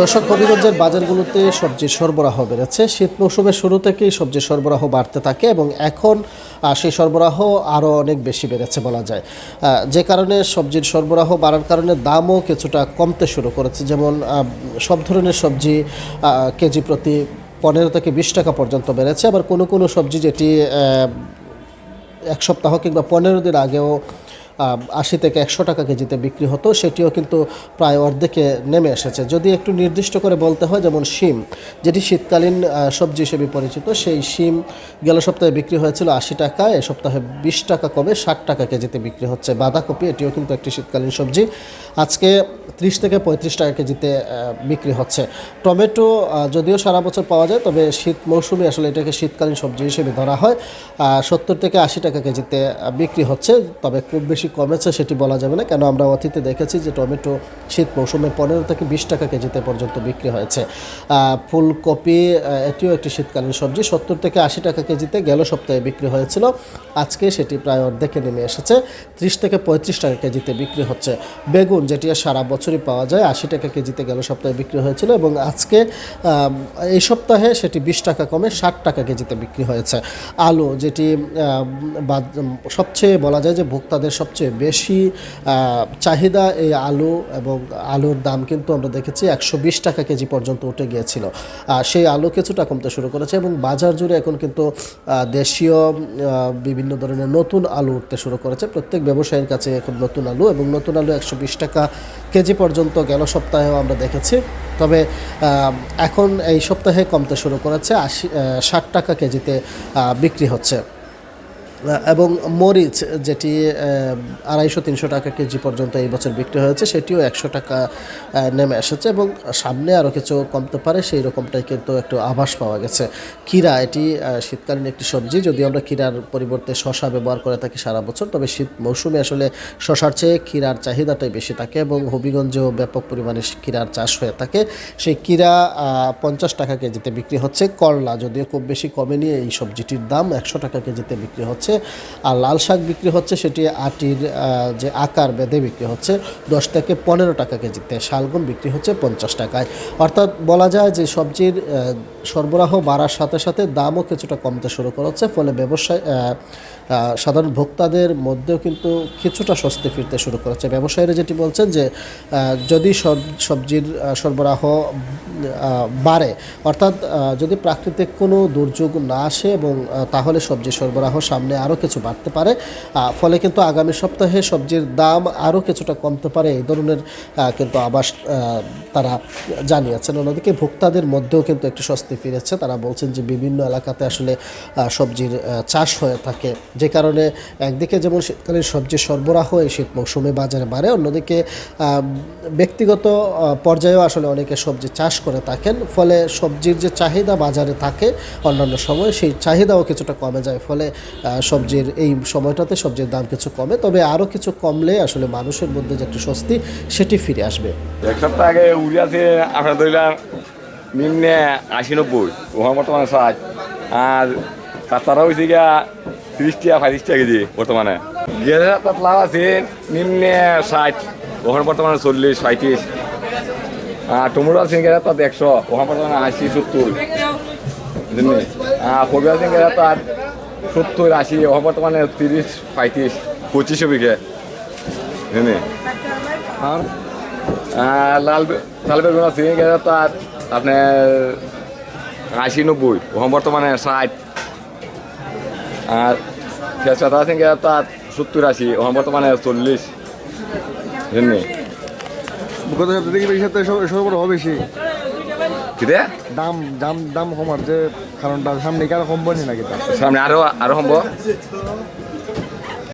দর্শক হবিগঞ্জের বাজারগুলোতে সবজির সরবরাহ বেড়েছে। শীত মৌসুমের শুরু থেকেই সবজির সরবরাহ বাড়তে থাকে এবং এখন সেই সরবরাহ আরও অনেক বেশি বেড়েছে বলা যায়। যে কারণে সবজির সরবরাহ বাড়ার কারণে দামও কিছুটা কমতে শুরু করেছে। যেমন সব ধরনের সবজি কেজি প্রতি পনেরো থেকে বিশ টাকা পর্যন্ত বেড়েছে। আবার কোনো কোনো সবজি যেটি এক সপ্তাহ কিংবা পনেরো দিন আগেও আশি থেকে একশো টাকা কেজিতে বিক্রি হতো, সেটিও কিন্তু প্রায় অর্ধেকে নেমে এসেছে। যদি একটু নির্দিষ্ট করে বলতে হয়, যেমন শিম, যেটি শীতকালীন সবজি হিসেবে পরিচিত, সেই শিম গেল সপ্তাহে বিক্রি হয়েছিল আশি টাকা, এ সপ্তাহে বিশ টাকা কমে ষাট টাকা কেজিতে বিক্রি হচ্ছে। বাঁধাকপি, এটিও কিন্তু একটি শীতকালীন সবজি, আজকে ত্রিশ থেকে পঁয়ত্রিশ টাকা কেজিতে বিক্রি হচ্ছে। টমেটো যদিও সারা বছর পাওয়া যায়, তবে শীত মৌসুমে আসলে এটাকে শীতকালীন সবজি হিসেবে ধরা হয় সত্তর থেকে আশি টাকা কেজিতে বিক্রি হচ্ছে, তবে খুব বেশি কমেছে সেটি বলা যাবে না। কেন আমরা অতীতে দেখেছি যে টমেটো শীত মৌসুমে পনেরো থেকে বিশ টাকা কেজিতে পর্যন্ত বিক্রি হয়েছে। ফুলকপি এটিও একটি শীতকালীন সবজি। সত্তর থেকে আশি টাকা কেজিতে গেল সপ্তাহে বিক্রি হয়েছিল। আজকে সেটি প্রায় অর্ধেকে নেমে এসেছে। ত্রিশ থেকে পঁয়ত্রিশ টাকা কেজিতে বিক্রি হচ্ছে। বেগুন, যেটি সারা বছরই পাওয়া যায়, আশি টাকা কেজিতে গেল সপ্তাহে বিক্রি হয়েছিল এবং আজকে এই সপ্তাহে সেটি বিশ টাকা কমে ষাট টাকা কেজিতে বিক্রি হয়েছে। আলু, যেটি সবচেয়ে বলা যায় যে ভোক্তাদের সবচেয়ে বেশি চাহিদা এই আলু এবং আলুর দাম কিন্তু আমরা দেখেছি একশো বিশ টাকা কেজি পর্যন্ত উঠে গিয়েছিল। আর সেই আলু কিছুটা কমতে শুরু করেছে এবং বাজার জুড়ে এখন কিন্তু দেশীয় বিভিন্ন ধরনের নতুন আলু উঠতে শুরু করেছে। প্রত্যেক ব্যবসায়ীর কাছে এখন নতুন আলু এবং নতুন আলু একশো বিশ টাকা কেজি পর্যন্ত গেল সপ্তাহেও আমরা দেখেছি। তবে এখন এই সপ্তাহে কমতে শুরু করেছে আশি ষাট টাকা কেজিতে বিক্রি হচ্ছে। এবং মরিচ, যেটি আড়াইশো তিনশো টাকা কেজি পর্যন্ত এই বছর বিক্রি হয়েছে, সেটিও একশো টাকা নেমে এসেছে এবং সামনে আরও কিছু কমতে পারে, সেই রকমটাই কিন্তু একটু আভাস পাওয়া গেছে। কিরা এটি শীতকালীন একটি সবজি, যদিও আমরা কিরার পরিবর্তে শশা ব্যবহার করে থাকি সারা বছর, তবে শীত মৌসুমে আসলে শশার চেয়ে কিরার চাহিদাটাই বেশি থাকে এবং হবিগঞ্জেও ব্যাপক পরিমাণে কিরার চাষ হয়ে থাকে। সেই কিরা পঞ্চাশ টাকা কেজিতে বিক্রি হচ্ছে, করলা, যদিও খুব বেশি কমেনি, এই সবজিটির দাম একশো টাকা কেজিতে বিক্রি হচ্ছে। আর লাল শাক বিক্রি হচ্ছে সেটি আটির যে আকার বেঁধে বিক্রি হচ্ছে দশ থেকে পনেরো টাকা কেজিতে শালগুন বিক্রি হচ্ছে পঞ্চাশ টাকায়। অর্থাৎ বলা যায় যে সবজির সরবরাহ বাড়ার সাথে সাথে দামও কিছুটা কমতে শুরু করেছে, ফলে ব্যবসায় সাধারণ ভোক্তাদের মধ্যেও কিন্তু কিছুটা স্বস্তি ফিরতে শুরু করেছে। ব্যবসায়ীরা যেটি বলছেন যে যদি সব- সবজির সরবরাহ বাড়ে, অর্থাৎ যদি প্রাকৃতিক কোনো দুর্যোগ না আসে এবং তাহলে সবজি সরবরাহ সামনে আরও কিছু বাড়তে পারে ফলে কিন্তু আগামী সপ্তাহে সবজির দাম আরও কিছুটা কমতে পারে, এই ধরনের কিন্তু আবাস তারা জানিয়েছেন। অন্যদিকে ভোক্তাদের মধ্যেও কিন্তু একটু স্বস্তি ফিরেছে। তারা বলছেন যে বিভিন্ন এলাকাতে আসলে সবজির চাষ হয়ে থাকে। যে কারণে একদিকে যেমন শীতকালীন সবজি সরবরাহ এই শীত মৌসুমে বাজারে বাড়ে, অন্যদিকে ব্যক্তিগত পর্যায়েও আসলে অনেকে সবজি চাষ করে থাকেন। ফলে সবজির যে চাহিদা বাজারে থাকে অন্যান্য সময়, সেই চাহিদাও কিছুটা কমে যায়। ফলে সবজির, এই সময়টাতে সবজির দাম কিছু কমে, তবে আরও কিছু কমলে আসলে মানুষের মধ্যে যে একটা স্বস্তি, সেটি ফিরে আসবে। এক সপ্তাহ আগে উড়ি আছে ধরলাম নিম্নে আশি নব্বই, ওখানে বর্তমানে ষাট, আর কাঁচারা হয়েছে গিয়া তিরিশ টাকা, পঁয়ত্রিশ টাকা কেজি বর্তমানে। গেলে তার আছে, নিম্নে ষাট, ওখানে বর্তমানে চল্লিশ, পঁয়ত্রিশ, আর টমেটো আছে গেলে তার একশো, ওখানে বর্তমানে আশি সত্তর আর কবি আছে গেলে তার সত্তর, আশি বর্তমানে তিরিশ, পঁয়ত্রিশ পঁচিশশো বিঘে। আর লাল লাল বেগুন আছে তার আপনার আশি, নব্বই ওখানে বর্তমানে ষাট। আর তেজপাতা আছে তার সত্তর, আশি ওখানে বর্তমানে চল্লিশ। সব- সরবরাহ বেশি। কিরে? দাম দাম দাম কমার যে কারণটা সামনে কি আর কমবো নি নাকি তা সামনে আরও আরও সম্ভব